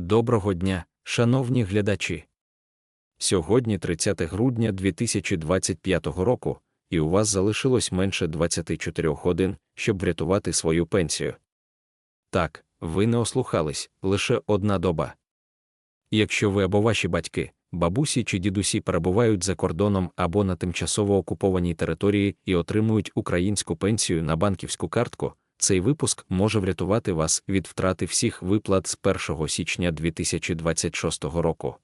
Доброго дня, шановні глядачі. Сьогодні 30 грудня 2025 року, і у вас залишилось менше 24 годин, щоб врятувати свою пенсію. Так, ви не ослухались лише одна доба. Якщо ви або ваші батьки, бабусі чи дідусі перебувають за кордоном або на тимчасово окупованій території і отримують українську пенсію на банківську картку, цей випуск може врятувати вас від втрати всіх виплат з 1 січня 2026 року.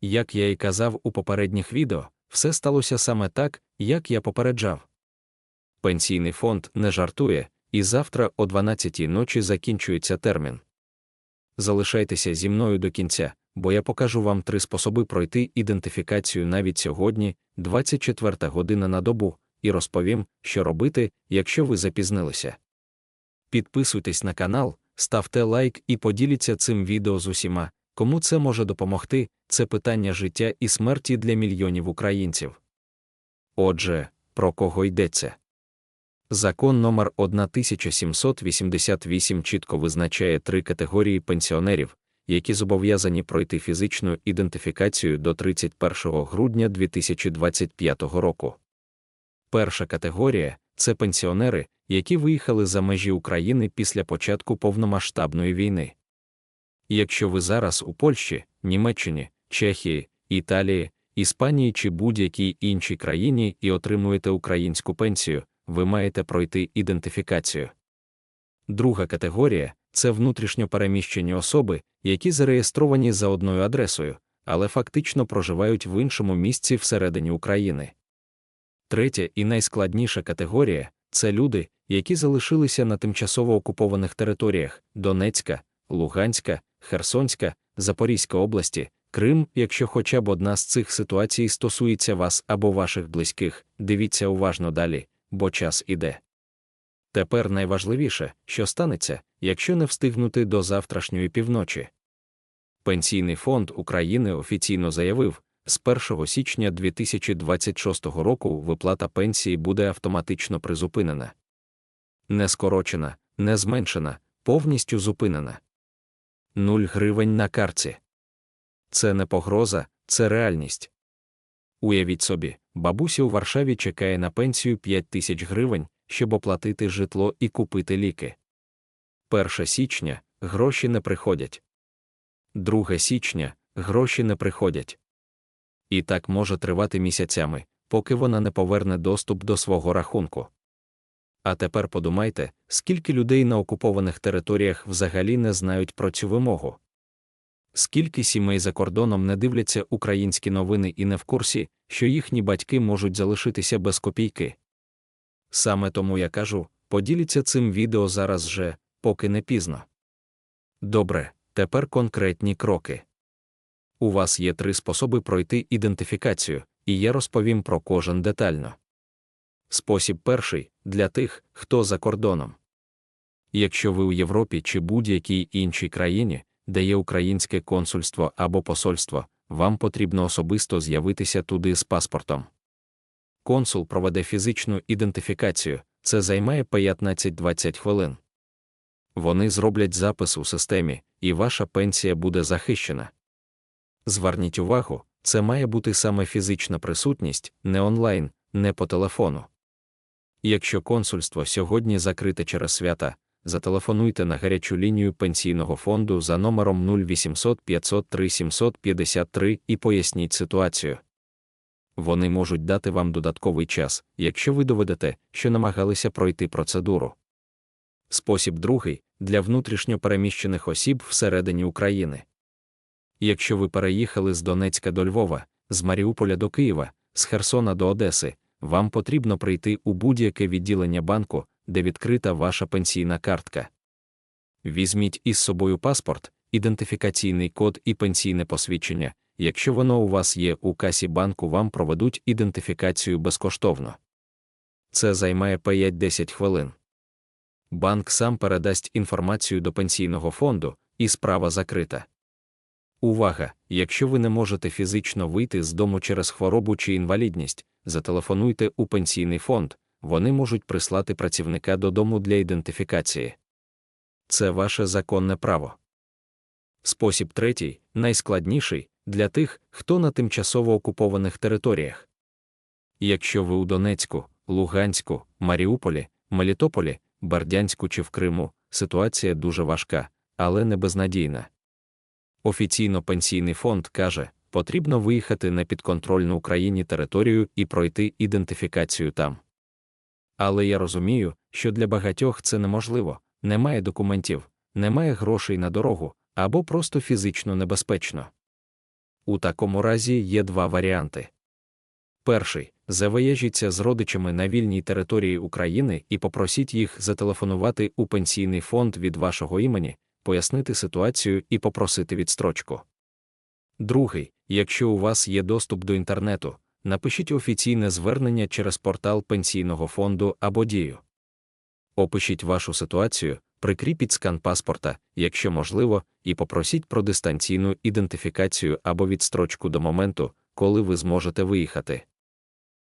Як я і казав у попередніх відео, все сталося саме так, як я попереджав. Пенсійний фонд не жартує, і завтра о 12 ночі закінчується термін. Залишайтеся зі мною до кінця, бо я покажу вам три способи пройти ідентифікацію навіть сьогодні, 24 година на добу, і розповім, що робити, якщо ви запізнилися. Підписуйтесь на канал, ставте лайк і поділіться цим відео з усіма, кому це може допомогти, це питання життя і смерті для мільйонів українців. Отже, про кого йдеться? Закон номер 1788 чітко визначає три категорії пенсіонерів, які зобов'язані пройти фізичну ідентифікацію до 31 грудня 2025 року. Перша категорія це пенсіонери, які виїхали за межі України після початку повномасштабної війни. Якщо ви зараз у Польщі, Німеччині, Чехії, Італії, Іспанії чи будь-якій іншій країні і отримуєте українську пенсію, ви маєте пройти ідентифікацію. Друга категорія це внутрішньо переміщені особи, які зареєстровані за одною адресою, але фактично проживають в іншому місці всередині України. Третя і найскладніша категорія це люди, які залишилися на тимчасово окупованих територіях Донецька, Луганська, Херсонська, Запорізька області, Крим, якщо хоча б одна з цих ситуацій стосується вас або ваших близьких, дивіться уважно далі, бо час іде. Тепер найважливіше, що станеться, якщо не встигнути до завтрашньої півночі. Пенсійний фонд України офіційно заявив, з 1 січня 2026 року виплата пенсії буде автоматично призупинена. Не скорочена, не зменшена, повністю зупинена. Нуль гривень на карці. Це не погроза, це реальність. Уявіть собі, бабуся у Варшаві чекає на пенсію 5 тисяч гривень, щоб оплатити житло і купити ліки. 1 січня гроші не приходять. 2 січня гроші не приходять. І так може тривати місяцями, поки вона не поверне доступ до свого рахунку. А тепер подумайте, скільки людей на окупованих територіях взагалі не знають про цю вимогу. Скільки сімей за кордоном не дивляться українські новини і не в курсі, що їхні батьки можуть залишитися без копійки. Саме тому я кажу поділіться цим відео зараз же, поки не пізно. Добре, тепер конкретні кроки. У вас є три способи пройти ідентифікацію, і я розповім про кожен детально. Спосіб перший для тих, хто за кордоном. Якщо ви у Європі чи будь-якій іншій країні, де є українське консульство або посольство, вам потрібно особисто з'явитися туди з паспортом. Консул проведе фізичну ідентифікацію, це займає 15-20 хвилин. Вони зроблять запис у системі, і ваша пенсія буде захищена. Зверніть увагу, це має бути саме фізична присутність, не онлайн, не по телефону. Якщо консульство сьогодні закрите через свята, зателефонуйте на гарячу лінію пенсійного фонду за номером 0800 503 753 і поясніть ситуацію. Вони можуть дати вам додатковий час, якщо ви доведете, що намагалися пройти процедуру. Спосіб другий для внутрішньо переміщених осіб всередині України. Якщо ви переїхали з Донецька до Львова, з Маріуполя до Києва, з Херсона до Одеси, вам потрібно прийти у будь-яке відділення банку, де відкрита ваша пенсійна картка. Візьміть із собою паспорт, ідентифікаційний код і пенсійне посвідчення. Якщо воно у вас є у касі банку, вам проведуть ідентифікацію безкоштовно. Це займає 5-10 хвилин. Банк сам передасть інформацію до пенсійного фонду, і справа закрита. Увага! Якщо ви не можете фізично вийти з дому через хворобу чи інвалідність, зателефонуйте у пенсійний фонд, вони можуть прислати працівника додому для ідентифікації. Це ваше законне право. Спосіб третій, найскладніший для тих, хто на тимчасово окупованих територіях. Якщо ви у Донецьку, Луганську, Маріуполі, Мелітополі, Бердянську чи в Криму, ситуація дуже важка, але не безнадійна. Офіційно пенсійний фонд каже, потрібно виїхати на підконтрольну Україні територію і пройти ідентифікацію там. Але я розумію, що для багатьох це неможливо, немає документів, немає грошей на дорогу або просто фізично небезпечно. У такому разі є два варіанти. Перший завияжіться з родичами на вільній території України і попросіть їх зателефонувати у пенсійний фонд від вашого імені, пояснити ситуацію і попросити відстрочку. Другий, якщо у вас є доступ до інтернету, напишіть офіційне звернення через портал пенсійного фонду або дію. Опишіть вашу ситуацію, прикріпіть скан паспорта, якщо можливо, і попросіть про дистанційну ідентифікацію або відстрочку до моменту, коли ви зможете виїхати.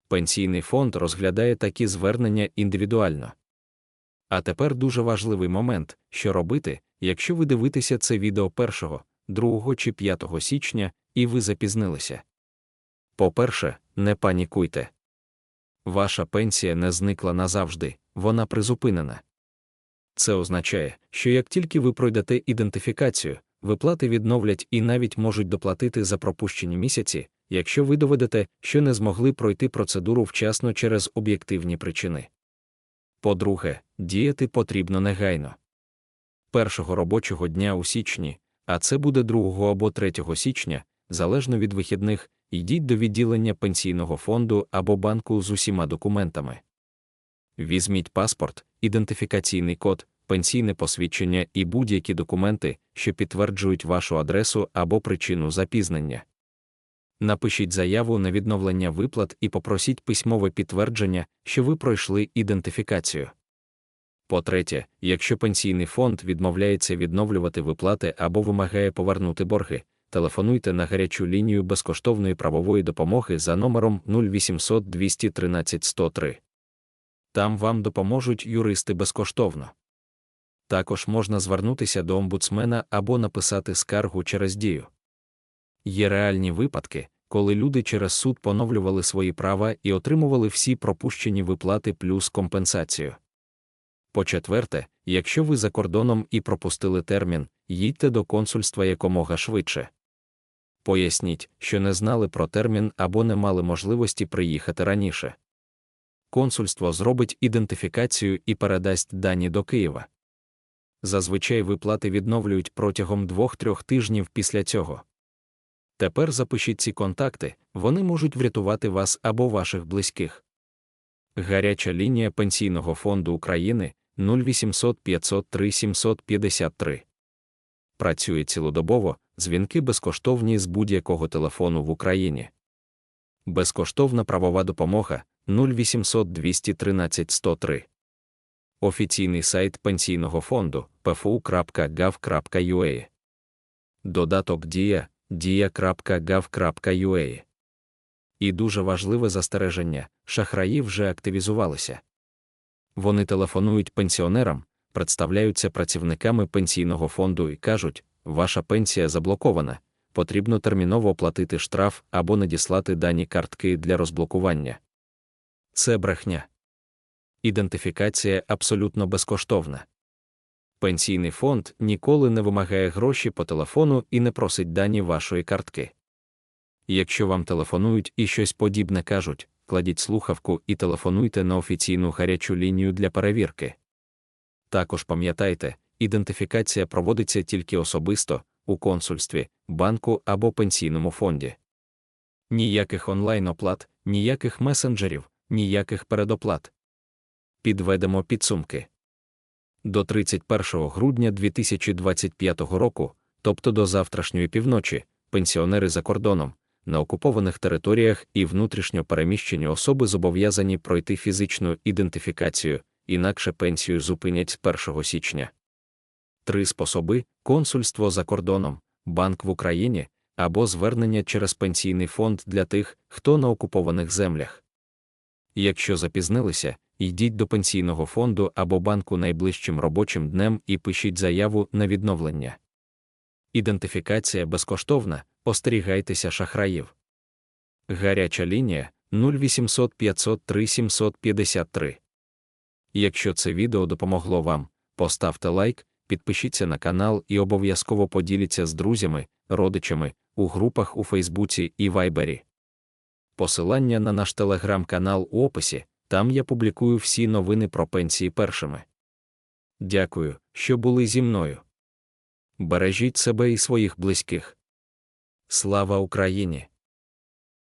Пенсійний фонд розглядає такі звернення індивідуально. А тепер дуже важливий момент, що робити, якщо ви дивитеся це відео 1, 2 чи 5 січня, і ви запізнилися. По-перше, не панікуйте. Ваша пенсія не зникла назавжди, вона призупинена. Це означає, що як тільки ви пройдете ідентифікацію, виплати відновлять і навіть можуть доплатити за пропущені місяці, якщо ви доведете, що не змогли пройти процедуру вчасно через об'єктивні причини. По-друге, діяти потрібно негайно. Першого робочого дня у січні, а це буде 2 або 3 січня, залежно від вихідних, йдіть до відділення пенсійного фонду або банку з усіма документами. Візьміть паспорт, ідентифікаційний код, пенсійне посвідчення і будь-які документи, що підтверджують вашу адресу або причину запізнення. Напишіть заяву на відновлення виплат і попросіть письмове підтвердження, що ви пройшли ідентифікацію. По-третє, якщо пенсійний фонд відмовляється відновлювати виплати або вимагає повернути борги, телефонуйте на гарячу лінію безкоштовної правової допомоги за номером 0800 213 103. Там вам допоможуть юристи безкоштовно. Також можна звернутися до омбудсмена або написати скаргу через дію. Є реальні випадки, коли люди через суд поновлювали свої права і отримували всі пропущені виплати плюс компенсацію. По-четверте, якщо ви за кордоном і пропустили термін, їдьте до консульства якомога швидше. Поясніть, що не знали про термін або не мали можливості приїхати раніше. Консульство зробить ідентифікацію і передасть дані до Києва. Зазвичай виплати відновлюють протягом 2-3 тижнів після цього. Тепер запишіть ці контакти, вони можуть врятувати вас або ваших близьких. Гаряча лінія Пенсійного фонду України 0800 503 753. Працює цілодобово, дзвінки безкоштовні з будь-якого телефону в Україні. Безкоштовна правова допомога 0800 213 103. Офіційний сайт Пенсійного фонду pfu.gov.ua. Додаток Дія dia.gov.ua. І дуже важливе застереження: шахраї вже активізувалися. Вони телефонують пенсіонерам, представляються працівниками пенсійного фонду і кажуть, ваша пенсія заблокована, потрібно терміново оплатити штраф або надіслати дані картки для розблокування. Це брехня. Ідентифікація абсолютно безкоштовна. Пенсійний фонд ніколи не вимагає гроші по телефону і не просить дані вашої картки. Якщо вам телефонують і щось подібне кажуть, кладіть слухавку і телефонуйте на офіційну гарячу лінію для перевірки. Також пам'ятайте, ідентифікація проводиться тільки особисто у консульстві, банку або пенсійному фонді. Ніяких онлайн оплат, ніяких месенджерів, ніяких передоплат. Підведемо підсумки. До 31 грудня 2025 року, тобто до завтрашньої півночі, пенсіонери за кордоном, на окупованих територіях і внутрішньо переміщені особи зобов'язані пройти фізичну ідентифікацію, інакше пенсію зупинять з 1 січня. Три способи консульство за кордоном, банк в Україні або звернення через пенсійний фонд для тих, хто на окупованих землях. Якщо запізнилися, йдіть до пенсійного фонду або банку найближчим робочим днем і пишіть заяву на відновлення. Ідентифікація безкоштовна, остерігайтеся шахраїв. Гаряча лінія 0800 503 753. Якщо це відео допомогло вам, поставте лайк, підпишіться на канал і обов'язково поділіться з друзями, родичами у групах у Фейсбуці і Вайбері. Посилання на наш телеграм-канал у описі, там я публікую всі новини про пенсії першими. Дякую, що були зі мною. Бережіть себе і своїх близьких. Слава Україні!